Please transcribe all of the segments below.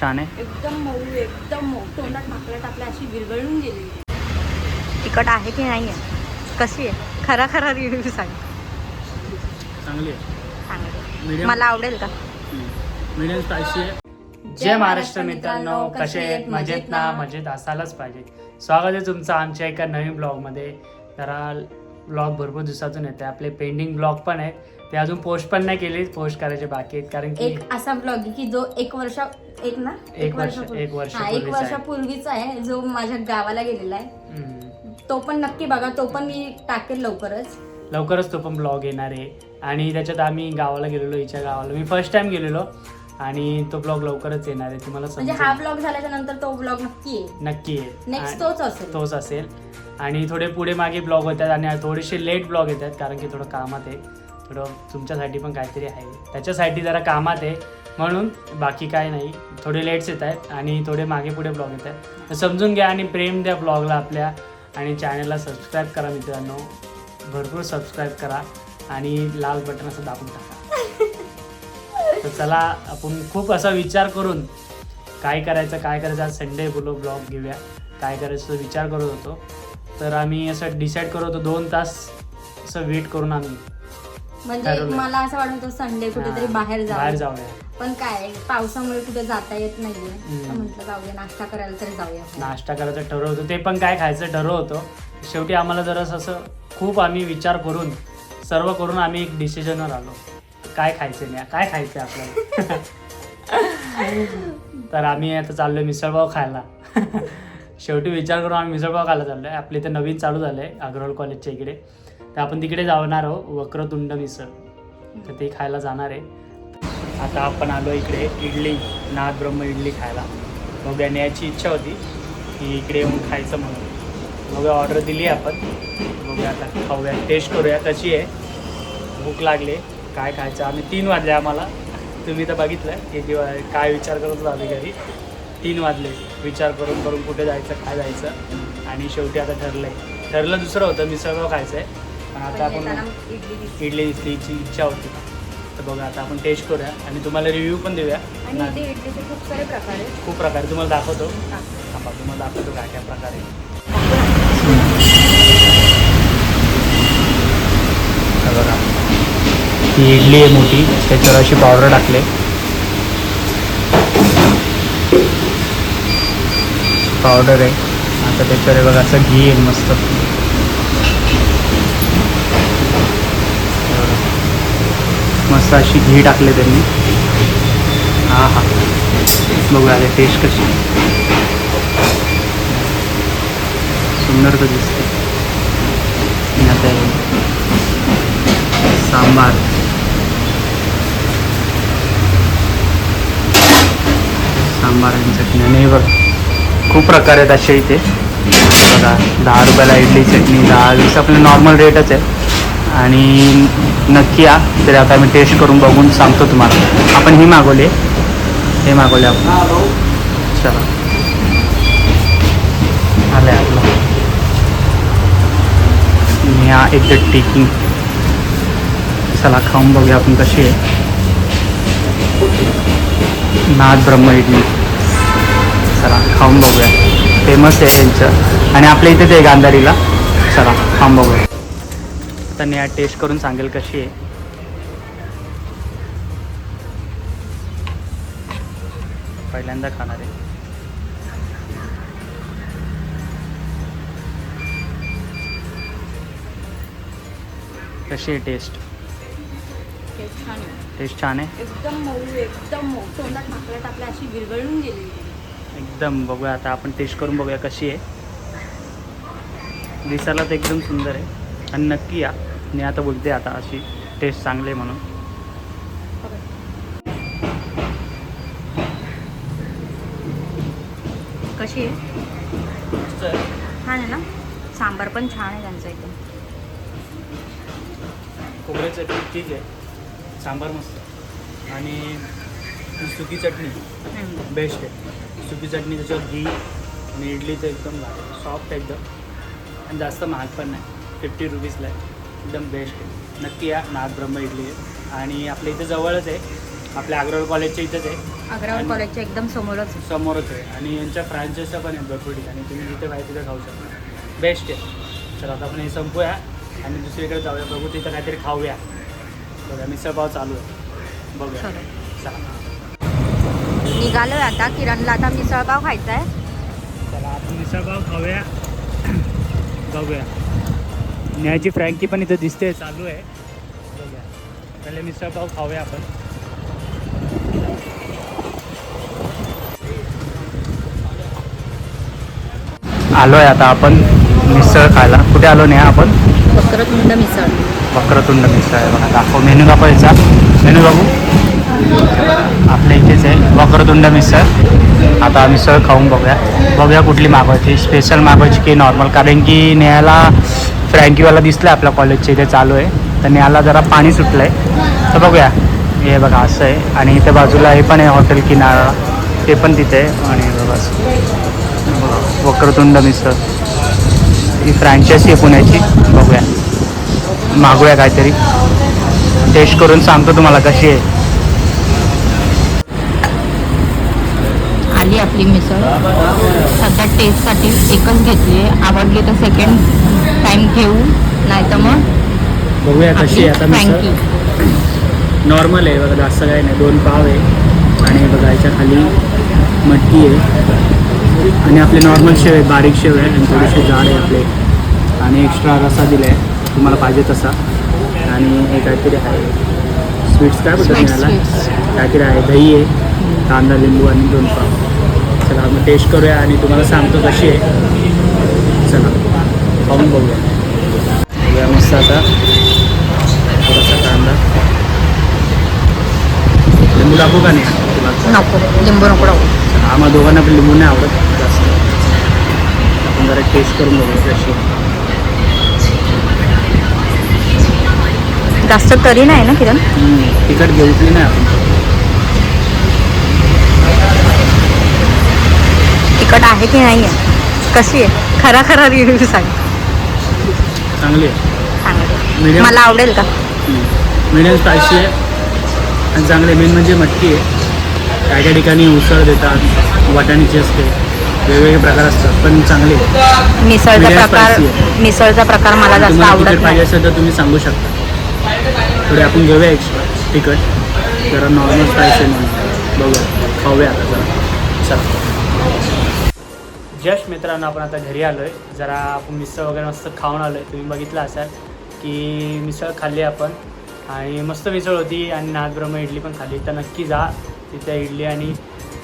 छान आहे. एकदम मऊ एकदम मऊ. तोंडात टाकल्या टाकल्या अशी विरघळून गेली तिखट आहे की नाही आहे कशी आहे? खरा खरा रिव्ह्यू सांग. चांगली आहे. मला आवडेल का? मीडियम स्पायसी आहे. जय महाराष्ट्र मित्रांनो. कसे आहेत? मजेत ना? मजेत असायलाच पाहिजे. स्वागत आहे तुमचं आमच्या एका नवीन ब्लॉगमध्ये जरा ब्लॉग भरपूर दिवसातून येते आपले पेंडिंग ब्लॉग पण आहेत. ते अजून पोस्ट पण नाही केले पोस्ट करायचे बाकी आहेत. कारण की एक असा ब्लॉग आहे की जो एक वर्ष एक ना? एक वर्ष- एक हा, एक आहे. वर्षापूर्वीचा आहे जो माझ्या गावाला गेलेला आहे. हम्म, तो पण नक्की बघा तो पण मी टाकेल लवकरच. लवकरच तो पण ब्लॉग येणार आहे. आणि त्याच्यात आम्ही गावाला गेलेलो हिच्या गावाला. मी फर्स्ट टाइम गेलेलो आणि तो ब्लॉग लवकरच येणार आहे तुम्हाला म्हणजे समजेल. हा ब्लॉग झाल्याच्यानंतर तो ब्लॉग नक्की आहे नक्की आहे नेक्स्ट आणि- तोच असेल. तोच असेल. आणि थोडे पुढे मागे ब्लॉग होतात आणि थोडेसे लेट ब्लॉग येतात कारण की थोडं कामात आहे. थोडं तुमच्यासाठी पण काहीतरी आहे. त्याच्यासाठी जरा कामात आहे. म्हणून बाकी काय नाही. थोडे लेट्स येत आहेत आणि थोडे मागे पुढे ब्लॉग येत आहेत. तर समजून घ्या आणि प्रेम द्या ब्लॉगला आपल्या आणि चॅनलला सबस्क्राईब करा मित्रांनो. भरपूर सबस्क्राईब करा आणि लाल बटन असं दाबून टाका. तर चला आपण खूप असा विचार करून काय करायचं काय करायचं आज संडे बोलो ब्लॉग घेऊया. काय करायचं विचार करत होतो. तर आम्ही असं डिसाईड करत होतो दोन तास असं वेट करून आम्ही. म्हणजे ठरवलंय. मला असं वाटत होतं संडे कुठेतरी हा, बाहेर बाहेर जाऊ जाऊया. पण काय पावसामुळे कुठे जाता येत नाहीये. हम्म. तर म्हटलं जाऊया नाश्ता करायला तरी जाऊया. नाश्ता करायचं ठरवलं होतं. ते पण काय खायचं ठरवलं होतं. शेवटी आम्हाला जरासं असं खूप आम्ही विचार करून सर्व करून आम्ही एक डिसिजनवर आलो. काय खायचं नाही काय खायचं आपल्याला? तर आम्ही आता चाललोय मिसळपाव खायला. शेवटी विचार करून आम्ही मिसळपाव खायला चाललोय. आपले इथे नवीन चालू झालंय अग्रवाल कॉलेजच्या इकडे. तर आपण तिकडे जाणार आहोत वक्रतुंड मिसळ. तर ते खायला जाणार आहे. आता आपण आलो इकडे इडली नाथ ब्रह्म इडली खायला. मग न्यायची इच्छा होती की इकडे येऊन खायचं म्हणून. मग ऑर्डर दिली आपण. मग आता खाऊया टेस्ट करूया. कशी आहे. भूक लागली. काय खायचं? आम्ही तीन वाजले आम्हाला. तुम्ही तर बघितलं की काय विचार करत होतो घरी. तीन वाजले. विचार करून करून कुठे जायचं काय जायचं. आणि शेवटी आता ठरलं आहे ठरलं दुसरं होतं मिसळगाव खायचं आहे पण आता आपण इडली दिसली. इडली दिसलीची इच्छा होती. तर बघा आता आपण टेस्ट करूया आणि तुम्हाला रिव्ह्यू पण देऊया. आणि इडलीचे खूप सारे प्रकार आहेत. खूप प्रकारे तुम्हाला दाखवतो. थांबा तुम्हाला दाखवतो काय काय प्रकारे हे बघा ही इडली आहे मोठी. त्याच्यावर अशी पावडर टाकले. पावडर आहे. आता त्याच्यावर बघा असं घी आहे मस्त हे बघा. मस्त अशी घी टाकले त्यांनी. हा हा. बघूया आता टेस्ट कशी. सुंदर तर दिसते. आता सांबार सांबार. आणि चटणी. आणि बघ खूप प्रकार आहेत असे इथे. बघा दहा रुपयाला इडली चटणी दहा वीस आपलं नॉर्मल रेटच आहे. आणि नक्की या तरी आता मी टेस्ट करून बघून सांगतो तुम्हाला. आपण ही मागवली. हे मागवले आपण. चला. आलं आपलं. या एकदा टेकिंग चला खाऊन बघूया आपण कशी आहे. नाथ ब्रह्म इडली. चला खाऊन बघूया. फेमस आहे त्यांचं. आणि आपल्या इथे ते गांधारीला. चला खाऊन बघूया. तर नेहा टेस्ट करून सांगेल कशी आहे. पहिल्यांदा खाणार. आहे कशी आहे टेस्ट टेस्ट छान आहे. टेस्ट छान आहे? एकदम मऊ एकदम मऊ. तोंडात टाकल्या टाकल्या अशी विरघळून गेली एकदम बघूया आता आपण टेस्ट करून बघूया कशी आहे. दिसायला तर एकदम सुंदर आहे. आणि नक्की या. आता बोलते आता अशी टेस्ट चांगली आहे म्हणून. कशी आहे? छान आहे ना? सांबार पण छान आहे त्यांचं एकदम. खोबऱ्याचं चटणी ठीक आहे. सांबार मस्त. आणि सुकी चटणी. बेस्ट आहे. सुकी चटणी त्याच्यावर घी आणि इडलीचं एकदम सॉफ्ट एकदम. आणि जास्त महाग पण नाही. फिफ्टी रुपीजला आहे. एकदम बेस्ट आहे. नक्की या नाथ ब्रह्म इडली आहे आणि आपल्या इथे जवळच आहे. आपल्या अग्रवाल कॉलेजच्या इथंच आहे. अग्रवाल आणि- कॉलेजच्या एकदम समोरच. समोरच आहे. आणि यांच्या फ्रँचायच्या पण आहेत भरपूर ठिकाणी. तुम्ही जिथे पाहिजे तिथे खाऊ शकता. बेस्ट आहे. तर आता आपण हे संपूया. आणि दुसरीकडे जाऊया. बघू तिथं काहीतरी खाऊया. बघा मिसळपाव चालू आहे. बघूया. चलो. चला. निघालोय आता. किरणला आता मिसळपाव खायचा आहे चला आपण मिसळपाव खाऊया. बघूया. न्यायची फ्रँकी पण इथं दिसते चालू आहे. पहिले मिसळपाव खाऊया आपण. आलोय आता आपण मिसळ खायला. कुठे आलो नाही आपण? वक्रतुंड मिसळ. वक्रतुंड मिसळ आहे बघा. दाखव मेनू दाखवायचा मेनू बघू. आपल्या इथेच आहे वक्रतुंड मिसळ. आता मिसळ खाऊन बघूया. बघूया कुठली मागवायची. स्पेशल मागवायची की नॉर्मल कारण की न्यायला फ्रँकीवाला दिसलं आपल्या कॉलेजच्या इथे चालू आहे. तर न्यायला जरा पाणी सुटलं आहे तर बघूया. हे बघा असं आहे. आणि इथे बाजूला हे पण आहे हॉटेल किनारा. ते पण तिथे आहे. आणि बघा बघा, वक्रतुंड मिसळ. ही फ्रँचायसी आहे पुण्याची. बघूया. मागूया काहीतरी. टेस्ट करून सांगतो तुम्हाला कशी आहे. आली आपली मिसळ. सध्या टेस्टसाठी एकच घेतली आहे. आवडली तर सेकंड टाइम घेऊ नाही तर मग बघूया कशी आता मिसळ. नॉर्मल आहे बघा जास्त काही नाही. दोन पाव आहे. आणि बघा याच्या खाली मटकी आहे. आणि आपले नॉर्मल शेव आहे बारीक शेव आहे आणि थोडेसे जाड आहे आपले. आणि एक्स्ट्रा रसा दिला आहे तुम्हाला पाहिजे तसा. आणि हे काहीतरी आहे. स्वीट्स काय Sweets, मिळाला. काहीतरी आहे. दही आहे कांदा लिंबू आणि दोन पाव. चला मग टेस्ट करूया आणि तुम्हाला सांगतो कशी आहे. चला खाऊन बघूया. मस्त आता. थोडासा कांदा. लिंबू टाकू का नाही? नको लिंबू नको टाकू. आम्हाला दोघांना पण लिंबू नाही आवडत जास्त. आपण जरा टेस्ट करून बघूया कशी. जास्त तरी नाही ना किरण? तिखट घेतली नाही आपण. तिखट आहे की नाही आहे कशी आहे? खरा खरा रिव्ह्यू सांग. चांगली आहे. मला आवडेल का? मिडियम स्पायसी आहे. आणि चांगले मेन म्हणजे मटकी आहे. काय काय ठिकाणी उसळ देतात वाटाण्याची असते. वेगवेगळे प्रकार असतात पण चांगले आहे. मिसळचा प्रकार. मिसळचा प्रकार मला जास्त आवडत पाहिजे असेल तर तुम्ही सांगू शकता. थोडे आपण घेऊया एक्स्ट्रा तिखट. जरा नॉर्मल स्पायसी म्हणून. बघूया. खाऊया आता जरा. चला. जस्ट मित्रांनो आपण आता घरी आलो आहे जरा आपण मिसळ वगैरे मस्त खाऊन आलो आहे तुम्ही बघितलं असाल की मिसळ खाल्ली आपण. आणि मस्त मिसळ होती आणि नाथब्रह्म इडली पण खाल्ली. तर नक्की जा तिथे इडली आणि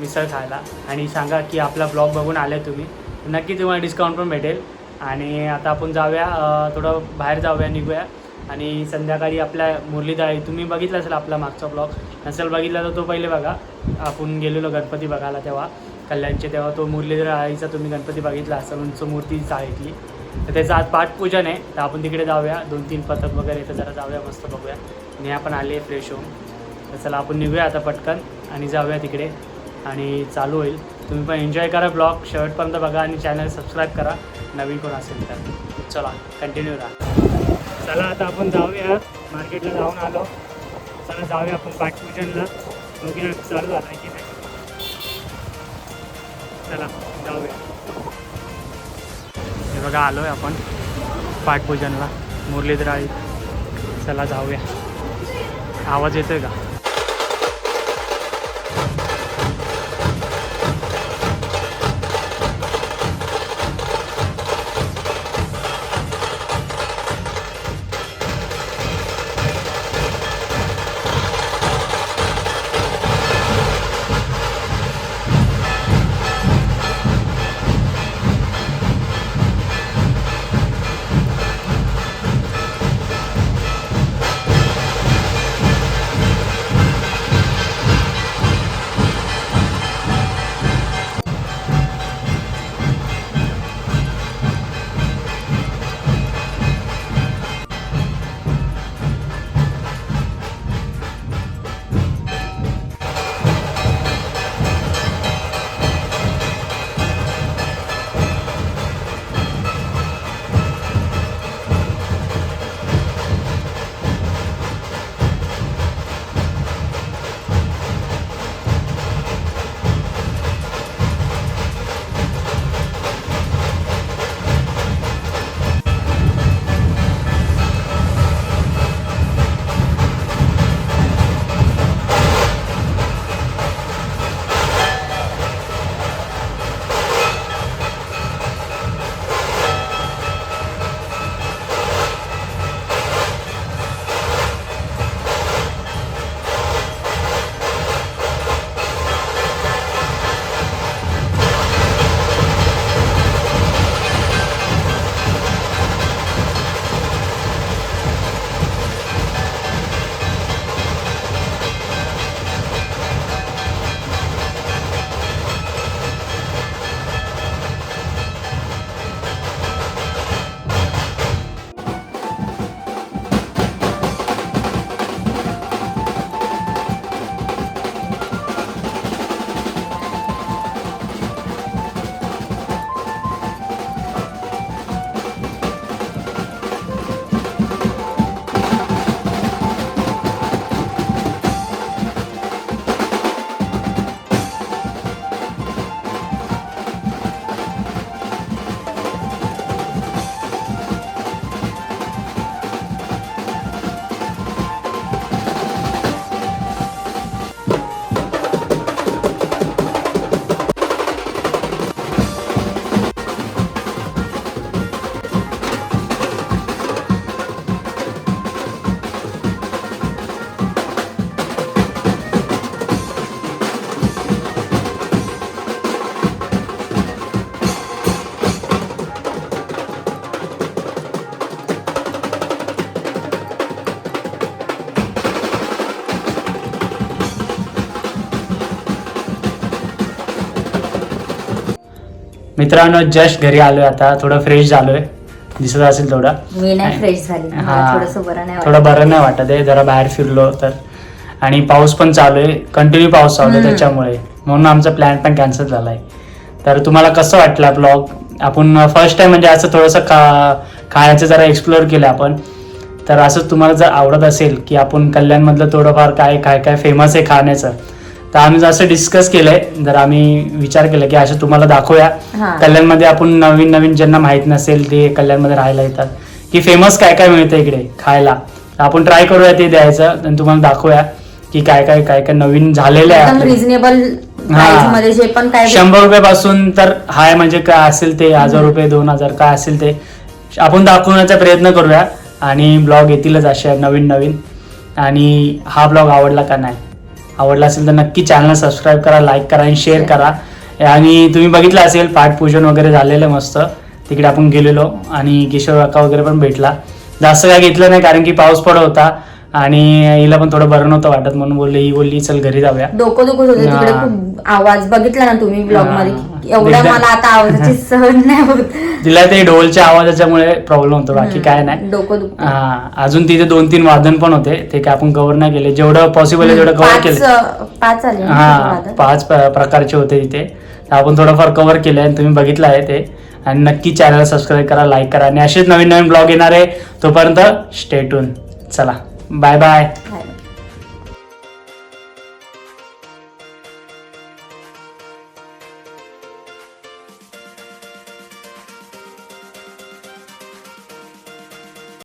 मिसळ खायला. आणि सांगा की आपला ब्लॉग बघून आले तुम्ही. नक्की तुम्हाला डिस्काउंट पण भेटेल. आणि आता आपण जाऊया थोडं बाहेर जाऊया निघूया. आणि संध्याकाळी आपल्या मुरलीदाळी तुम्ही बघितलं असेल आपला मागचा ब्लॉग. नसेल बघितला तर तो पहिले बघा. आपण गेलेलो गणपती बघायला तेव्हा. कल्याणचे तेव्हा तो मुरलीधर आईचा तुम्ही गणपती बघितला असेल उंच मूर्ती चाळीतली तर त्याचं आज पाठपूजन आहे तर आपण तिकडे जाऊया. दोन तीन पथक वगैरे तर जरा जाऊया मस्त बघूया. आणि आपण आले फ्रेश होऊन. तर चला आपण निघूया आता पटकन आणि जाऊया तिकडे. आणि चालू होईल. तुम्ही पण एन्जॉय करा ब्लॉग शेवटपर्यंत बघा आणि चॅनल सबस्क्राईब करा. नवीन कोण असेल तर. चला कंटिन्यू राहा. चला आता आपण जाऊया. मार्केटला जाऊन आलो. चला जाऊया आपण पाठपूजनला. बघूया चालू झाला की नाही. चला जाऊया हे बघा आलो आहे आपण पाठपूजनला मुरलीधर आई चला जाऊया. आवाज येतोय का? मित्रांनो जस्ट घरी आलोय आता. थोडं फ्रेश झालोय. दिसत असेल थोडं. मी नाही फ्रेश झाली. मला हा. थोडंसं बरं नाही थोडं बरं नाही वाटत आहे. जरा बाहेर फिरलो तर. आणि पाऊस पण चालू आहे. कंटिन्यू पाऊस चालू आहे हम्म. त्याच्यामुळे. म्हणून आमचा प्लॅन पण कॅन्सल झालाय. तर तुम्हाला कसं वाटलं ब्लॉग आपण फर्स्ट टाइम म्हणजे असं थोडंसं खायचं जरा एक्सप्लोअर केलं आपण. तर असं तुम्हाला जर आवडत असेल की आपण कल्याणमधलं थोडंफार काय काय काय फेमस आहे खाण्याचं तर आम्ही जसं डिस्कस केलंय. जर आम्ही विचार केला की असं तुम्हाला दाखवूया. हा. कल्याणमध्ये आपण नवीन नवीन ज्यांना माहीत नसेल ते कल्याणमध्ये राहायला येतात. की फेमस काय काय मिळतं इकडे खायला? तर आपण ट्राय करूया ते द्यायचं आणि तुम्हाला दाखवूया की काय काय काय काय नवीन झालेलं आहे एकदम. रिझनेबल हा. प्राइसमध्ये जे पण काय शंभर रुपयापासून तर हाय म्हणजे काय असेल ते हजार रुपये दोन हजार काय असेल ते आपण दाखवण्याचा प्रयत्न करूया. आणि ब्लॉग येतीलच अशा नवीन नवीन. आणि हा ब्लॉग आवडला का नाही? आवडला असेल तर नक्की चॅनल सबस्क्राईब करा लाईक करा आणि शेअर करा. आणि तुम्ही बघितलं असेल पाठपूजन वगैरे झालेलं मस्त. तिकडे आपण गेलेलो आणि किशोर काका वगैरे पण भेटला. जास्त काय घेतलं नाही कारण की पाऊस पडत होता आणि हिला पण थोडं बरं नव्हतं वाटत म्हणून बोलले ही बोलली चल घरी जाऊया. डोकं दुखत होते तिकडे. खूप आवाज बघितला ना तुम्ही ब्लॉग. मध्ये? एवढा मला आता आवाजाची सहन नाही होत. तिला ते ढोलच्या आवाजाच्यामुळे प्रॉब्लेम होतो बाकी काय नाही. डोकं दुखत. हा अजून तिथे दोन तीन वादन पण होते ते काय आपण कव्हर नाही केले. जेवढं पॉसिबल आहे तेवढं कव्हर पाच केलं. पाच आले ना हा वादन? पाच प- प्रकारचे होते तिथे. तर आपण थोडंफार कव्हर केलं आणि तुम्ही बघितलं आहे ते. आणि नक्की चॅनल सबस्क्राईब करा लाईक करा. आणि असेच नवीन नवीन ब्लॉग येणार आहे तोपर्यंत स्टेटून चला बाय बाय बाय.